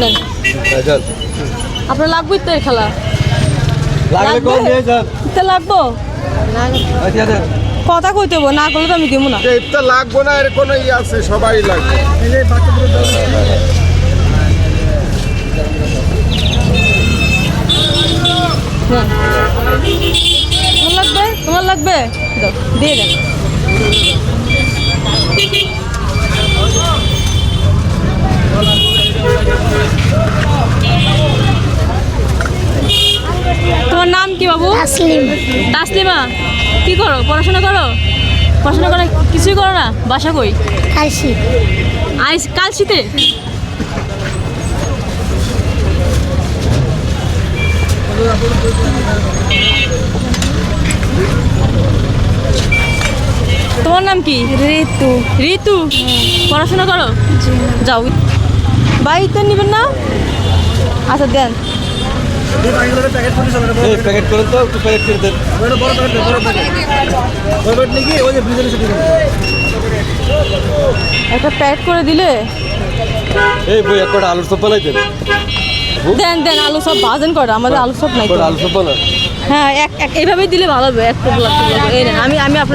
নেন আপনার লাগবেই তো এর খেলা। লাগবো? কথা কইতে হব, না করলে তো আমি দিব না। এটা লাগবো না এর কোনো ইয়ে আছে সবাই লাগবে। তোমার লাগবে? তোমার লাগবে? দিয়ে দেন তোমার নাম কি বাবু? তাসলিমা। কি করো? পড়াশোনা করো? পড়াশোনা করে কিছুই করো না? বাসা কই? আইস কালশিতে তোমার নাম কি? ঋতু। ঋতু? পড়াশোনা করো? যাও। বাড়িতে নেবেন না? আচ্ছা দেন। প্যাকেট করেন তো একটু প্যাকেট করে দেন। একটা প্যাক করে দিলে? এই বই এক কটা আলুর চপ বানাই দেন। দেন দেন আলু সব ভাজন করে আমাদের আলু সব নাই আলু চপ বানান। হ্যাঁ এক এক এইভাবেই দিলে ভালো হবে এক টোপলা এই আমি আমি আপনার